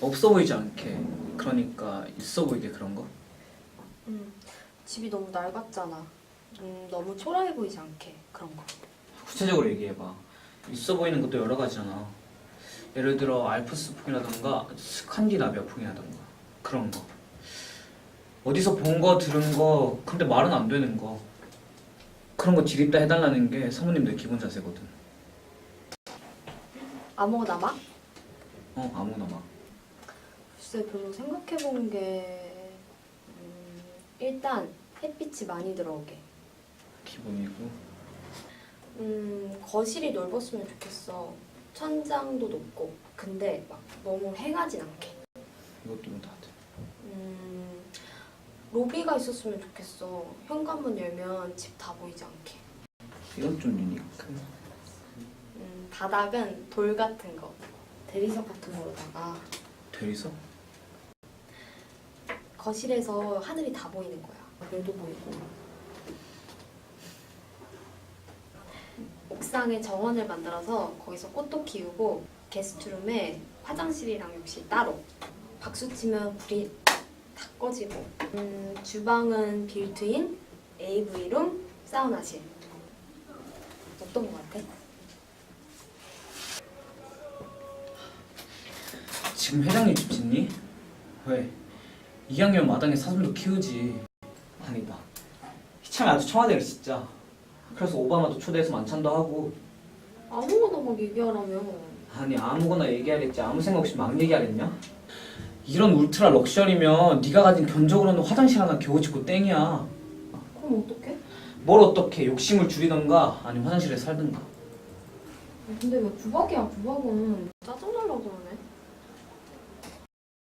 없어 보이지 않게 그러니까 있어 보이게 그런 거? 음, 집이 너무 낡았잖아. 음, 너무 초라해 보이지 않게 그런 거. 구체적으로 얘기해봐 있어 보이는 것도 여러 가지잖아 예를 들어 알프스 풍이라던가 스칸디나비아 풍이라던가 그런 거 어디서 본 거 들은 거 근데 말은 안 되는 거 그런 거 지립다 해달라는 게 사모님들 기본 자세거든 아무거나 막? 어 아무나 막 글쎄 별로 생각해본 게 음, 일단 햇빛이 많이 들어오게. 기본이고 음, 거실이 넓었으면 좋겠어. 천장도 높고. 근데 막 너무 해가진 않게. 이것도 뭐 다들 음, 로비가 있었으면 좋겠어. 현관문 열면 집 다 보이지 않게. 이건 좀 유니크 음, 바닥은 돌 같은 거. 대리석 같은 거로다가 대리석? 거실에서 하늘이 다 보이는 거야. 별도 보이고. 옥상에 정원을 만들어서 거기서 꽃도 키우고 게스트룸에 화장실이랑 욕실 따로. 박수 치면 불이 다 꺼지고. 음, 주방은 빌트인 AV룸 사우나실. 어떤 거 같아? 지금 회장님 집 짓니? 왜? 2학년 마당에 사슴도 키우지. 아니다 희참이 아주 청와대를 진짜 그래서 오바마도 초대해서 만찬도 하고. 아무거나 막 얘기하라며. 아니 아무거나 얘기하겠지. 아무 생각 없이 막 얘기하겠냐? 이런 울트라 럭셔리면 네가 가진 견적으로는 화장실 하나 겨우 짓고 땡이야. 그럼 어떡해? 뭘 어떻게 욕심을 줄이던가 아니면 화장실에 살든가. 근데 왜 구박이야 구박은. 짜증나